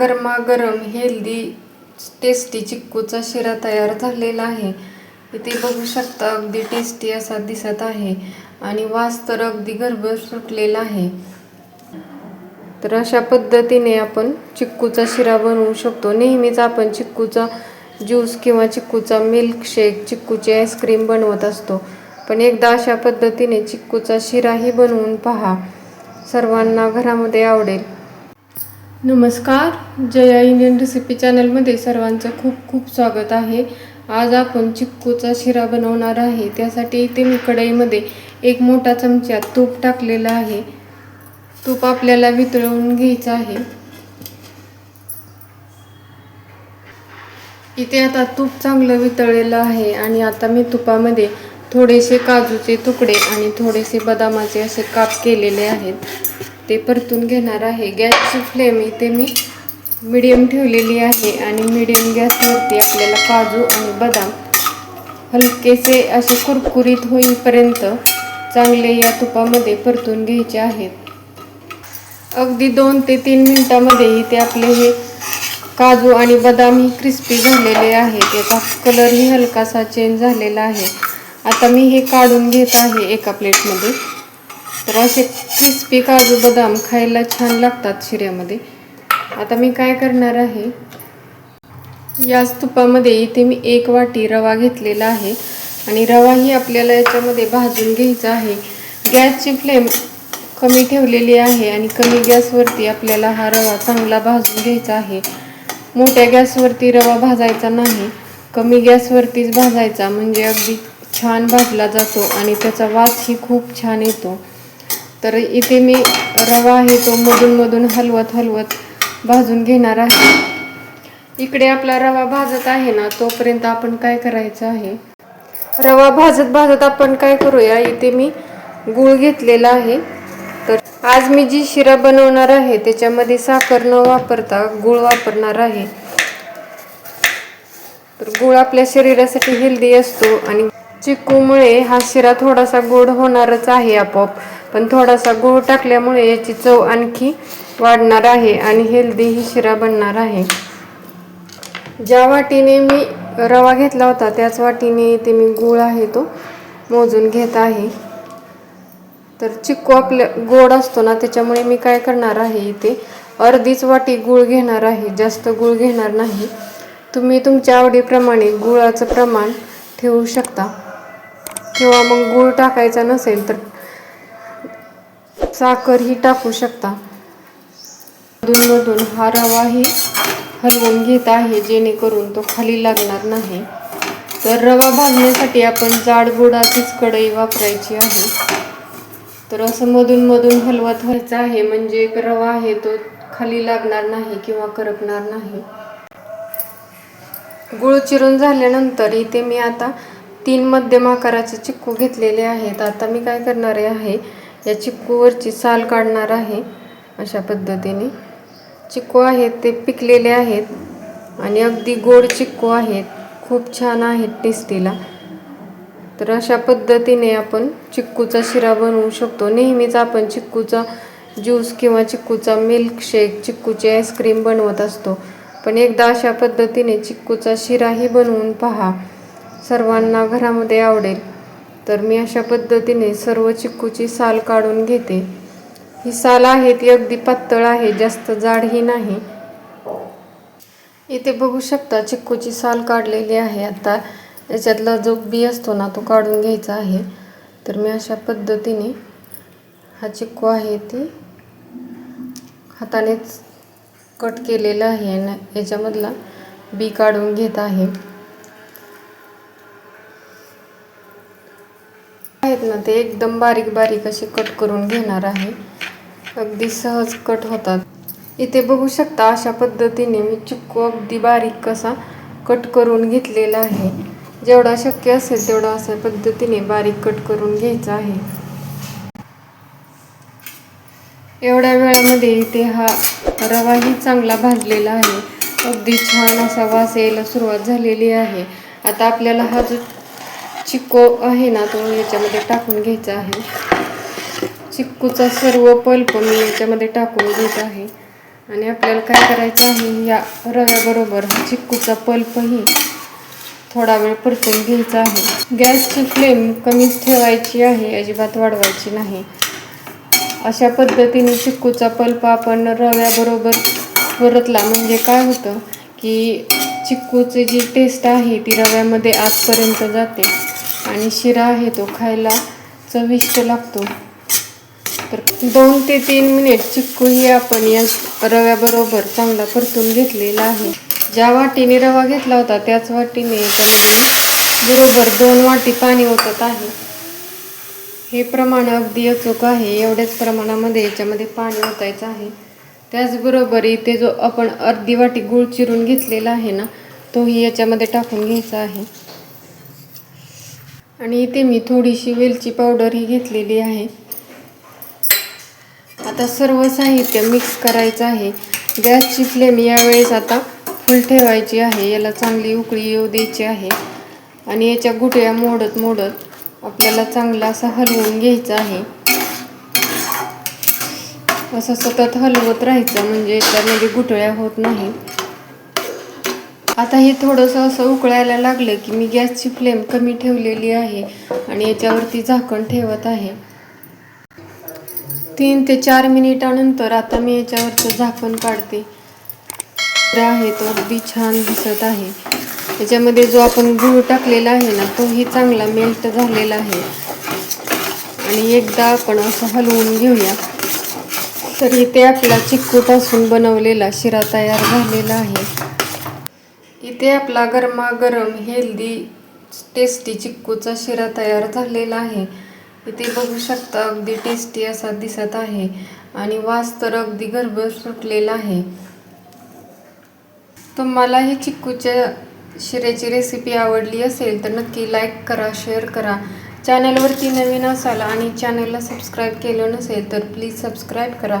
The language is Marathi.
गरमागरम हेल्दी टेस्टी चिक्कूचा शिरा तयार झालेला आहे. इथे बघू शकता अगदी टेस्टी असा दिसत आहे आणि वास तर अगदी घरभर सुटलेला आहे. तर अशा पद्धतीने आपण चिक्कूचा शिरा बनवू शकतो. नेहमीच आपण चिक्कूचा ज्यूस किंवा चिक्कूचा मिल्कशेक चिक्कूची आईस्क्रीम बनवत असतो. पण एकदा अशा पद्धतीने चिक्कूचा शिराही बनवून पहा. सर्वांना घरामध्ये आवडेल. नमस्कार जया इंडियन रेसिपी चॅनलमध्ये सर्वांचं खूप खूप स्वागत आहे. आज आपण चिक्कूचा शिरा बनवणार आहे. त्यासाठी इथे मी कढईमध्ये एक मोठा चमचा तूप टाकलेला आहे. तूप आपल्याला वितळवून घ्यायचं आहे. इथे आता तूप चांगलं वितळलेलं आहे आणि आता मी तुपामध्ये थोडेसे काजूचे तुकडे आणि थोडेसे बदामाचे असे काप केलेले आहेत. ते परतून घेणार आहे. गॅसची फ्लेम इथे मी मिडियम ठेवलेली आहे आणि मिडियम गॅसवरती आपल्याला काजू आणि बदाम हलकेसे असे कुरकुरीत होईपर्यंत चांगले या तुपामध्ये परतून घ्यायचे आहेत. अगदी दोन ते तीन मिनटामध्येही इथे आपले हे काजू आणि बदाम ही क्रिस्पी झालेले आहेत. याचा कलरही हलकासा चेंज झालेला आहे. आता मी हे काढून घेत आहे एका प्लेटमध्ये तर असे क्रिस्पी काजू बदाम खायला छान लागतात शिऱ्यामध्ये. आता मी काय करणार आहे? याच तुपामध्ये इथे मी एक वाटी रवा घेतलेला आहे आणि रवाही आपल्याला याच्यामध्ये भाजून घ्यायचा आहे. गॅसची फ्लेम कमी ठेवलेली आहे आणि कमी गॅसवरती आपल्याला हा रवा चांगला भाजून घ्यायचा आहे. मोठ्या गॅसवरती रवा भाजायचा नाही कमी गॅसवरतीच भाजायचा म्हणजे अगदी छान भाजला जातो आणि त्याचा वासही खूप छान येतो. तर इथे मी रवा आहे तो मधून मधून हलवत हलवत भाजून घेणार आहे. इकडे आपला रवा भाजत आहे ना तोपर्यंत आपण काय करायचं आहे? रवा भाजत भाजत आपण काय करूया? इथे मी गूळ घेतलेला आहे. तर आज मी जी शिरा बनवणार आहे त्याच्यामध्ये साखर न वापरता गूळ वापरणार आहे. तर गूळ आपल्या शरीरासाठी हेल्दी असतो आणि चिक्कूमुळे हा शिरा थोडासा गोड होणारच आहे आपोआप. पण थोडासा गूळ टाकल्यामुळे याची चव आणखी वाढणार आहे आणि हेल्दी ही शिरा बनणार आहे. ज्या वाटीने मी रवा घेतला होता त्याच वाटीने इथे मी गूळ आहे तो मोजून घेत आहे. तर चिक्कू आपल्या गोड असतो ना त्याच्यामुळे मी काय करणार आहे इथे अर्धीच वाटी गूळ घेणार आहे जास्त गूळ घेणार नाही. तुम्ही तुमच्या आवडीप्रमाणे गुळाचं प्रमाण ठेवू शकता. किंवा मग गूळ टाकायचा नसेल तर साखरही टाकू शकता. मधून हा रवाही हलवून घेत आहे जेणेकरून तो खाली लागणार नाही. तर रवा भाजण्यासाठी आपण जाडबुडाचीच कढई वापरायची आहे. तर असं मधून मधून हलवत व्हायचं आहे म्हणजे एक रवा आहे तो खाली लागणार नाही किंवा करपणार नाही. गुळ चिरून झाल्यानंतर इथे मी आता तीन मध्यम आकाराचे चिक्कू घेतलेले आहेत. आता मी काय करणार आहे या चिक्कूवरची साल काढणार आहे. अशा पद्धतीने चिक्कू आहेत ते पिकलेले आहेत आणि अगदी गोड चिक्कू आहेत. खूप छान आहेत टेस्टीला. तर अशा पद्धतीने आपण चिक्कूचा शिरा बनवू शकतो. नेहमीच आपण चिक्कूचा ज्यूस किंवा चिक्कूचा मिल्कशेक चिक्कूची आईस्क्रीम बनवत असतो. पण एकदा अशा पद्धतीने चिक्कूचा शिराही बनवून पहा. सर्वांना घरामध्ये आवडेल. तर मी अशा पद्धतीने सर्व चिक्कूची साल काढून घेते. ही साल आहे ती अगदी पातळ आहे जास्त जाडही नाही. इथे बघू शकता चिक्कूची साल काढलेली आहे. आता याच्यातला जो बी असतो ना तो काढून घ्यायचा आहे. तर मी अशा पद्धतीने हा चिक्कू आहे ती हातानेच कट केलेला आहे आणि याच्यामधला बी काढून घेत आहे. आहेत ना ते एकदम बारीक बारीक असे कट करून घेणार आहे. अगदी सहज कट होतात. इथे बघू शकता अशा पद्धतीने मी चिक्कू अगदी बारीक कसा कट करून घेतलेला आहे. जेवढा शक्य असेल तेवढा अशा पद्धतीने बारीक कट करून घ्यायचा आहे. एवढ्या वेळामध्ये इथे हा रवाही चांगला भाजलेला आहे. अगदी छान असा वास यायला सुरुवात झालेली आहे. आता आपल्याला हा जो चिक्को आहे ना तो याच्यामध्ये टाकून घ्यायचा आहे. चिक्कूचा सर्व पल्प मी याच्यामध्ये टाकून घेत आहे. आणि आपल्याला काय करायचं आहे या रव्याबरोबर हा चिक्कूचा पल्पही थोडा वेळ परतून घ्यायचा आहे. गॅसची फ्लेम कमीच ठेवायची आहे अजिबात वाढवायची नाही. अशा पद्धतीने चिक्कूचा पल्प आपण रव्याबरोबर परतला म्हणजे काय होतं की चिक्कूची जी टेस्ट आहे ती रव्यामध्ये आतपर्यंत जाते. आणि शिरा आहे तो खायला चविष्ट लागतो. तर दोन ते तीन मिनिट चिक्कूही आपण या रव्याबरोबर चांगला परतून घेतलेला आहे. ज्या वाटीने रवा घेतला होता त्याच वाटीने याच्यामध्ये बरोबर दोन वाटी पाणी ओतत आहे. हे प्रमाण अगदी अचूक आहे. एवढ्याच प्रमाणामध्ये याच्यामध्ये पाणी ओतायचं आहे. त्याचबरोबर इथे जो आपण अर्धी वाटी गूळ चिरून घेतलेला आहे ना तोही याच्यामध्ये टाकून घ्यायचा आहे. आणि इथे मी थोडीशी वेलची पावडर ही घेतलेली आहे. आता सर्व साहित्य मिक्स करायचं आहे. गॅसची फ्लेम यावेळेस आता फुल ठेवायची आहे. याला चांगली उकळी येऊ द्यायची आहे. आणि याच्या गुटळ्या मोडत मोडत आपल्याला चांगला असा हलवून घ्यायचा आहे. असं सतत हलवत राहायचं म्हणजे त्यामध्ये गुटळ्या होत नाही आता हे थोडंसं असं उकळायला लागलं की मी गॅसची फ्लेम कमी ठेवलेली आहे आणि याच्यावरती झाकण ठेवत आहे. तीन ते चार मिनिटानंतर आता मी याच्यावरचं झाकण काढते. आहे तो अगदी छान दिसत आहे. याच्यामध्ये जो आपण गूळ टाकलेला आहे ना तोही चांगला मेल्ट झालेला आहे. आणि एकदा आपण असं हलवून घेऊया. तर इथे आपला चिक्कूपासून बनवलेला शिरा तयार झालेला आहे. इथे आपला गरमागरम हेल्दी टेस्टी चिक्कूचा शिरा तयार झालेला आहे. इथे बघू शकता अगदी टेस्टी असा दिसत आहे आणि वास तर अगदी गर्भ सुटलेला आहे. तुम्हाला ही चिक्कूच्या शिऱ्याची रेसिपी आवडली असेल तर नक्की लाईक करा शेअर करा. चॅनलवरती नवीन असाल आणि चॅनलला सबस्क्राईब केलं नसेल तर प्लीज सबस्क्राईब करा.